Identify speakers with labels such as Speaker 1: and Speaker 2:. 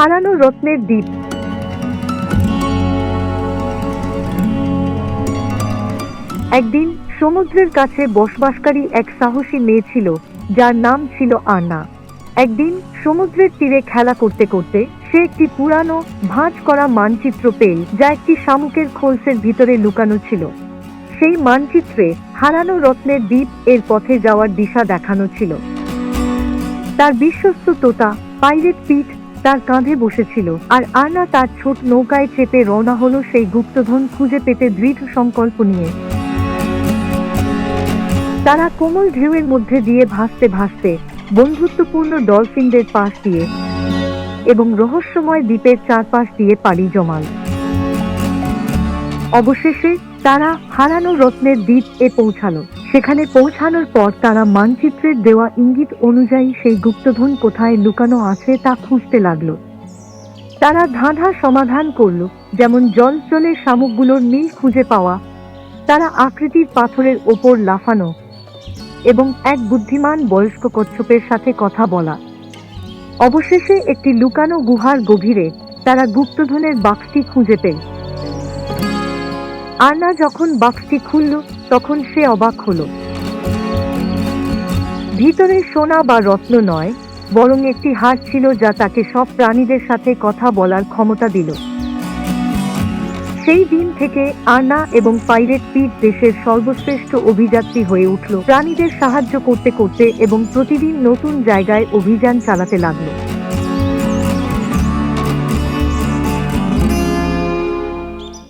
Speaker 1: হারানো রত্নের দ্বীপ। একদিন সমুদ্রের কাছে বসবাসকারী এক সাহসী মেয়ে ছিল, যার নাম ছিল আনা একদিন সমুদ্রের তীরে খেলা করতে করতে সে একটি পুরানো ভাঁজ করা মানচিত্র পেল যা একটি শামুকের খোলসের ভিতরে লুকানো ছিল। সেই মানচিত্রে হারানো রত্নের দ্বীপ এর পথে যাওয়ার দিশা দেখানো ছিল। তার বিশ্বস্ত তোতা পাইরেট পিট তার কাঁধে বসেছিল, আর আনা তার ছোট নৌকায় চেপে রওনা হলো সেই গুপ্তধন খুঁজে পেতে দৃঢ় সংকল্প নিয়ে। তারা কোমল ঢেউয়ের মধ্যে দিয়ে ভাসতে ভাসতে বন্ধুত্বপূর্ণ ডলফিনদের পাশ দিয়ে এবং রহস্যময় দ্বীপের চারপাশ দিয়ে পাড়ি জমাল অবশেষে তারা হারানো রত্নের দ্বীপ এ পৌঁছালো। সেখানে পৌঁছানোর পর তারা মানচিত্রের দেওয়া ইঙ্গিত অনুযায়ী সেই গুপ্তধন কোথায় লুকানো আছে তা খুঁজতে লাগল। তারা ধাঁধা সমাধান করল, যেমন জল জলের শামুকগুলোর মিল খুঁজে পাওয়া। তারা আকৃতির পাথরের ওপর লাফানো এবং এক বুদ্ধিমান বয়স্ক কচ্ছপের সাথে কথা বলা। অবশেষে একটি লুকানো গুহার গভীরে তারা গুপ্তধনের বাক্সটি খুঁজে পেল। আর্না যখন বাক্সটি খুলল তখন সে অবাক হলো। ভিতরে সোনা বা রত্ন নয়, বরং একটি হার ছিল যা তাকে সব প্রাণীদের সাথে কথা বলার ক্ষমতা দিল। সেই দিন থেকে আনা এবং পাইরেট পিট দেশের সর্বশ্রেষ্ঠ অভিযাত্রী হয়ে উঠল। প্রাণীদের সাহায্য করতে করতে এবং প্রতিদিন নতুন জায়গায় অভিযান চালাতে লাগল।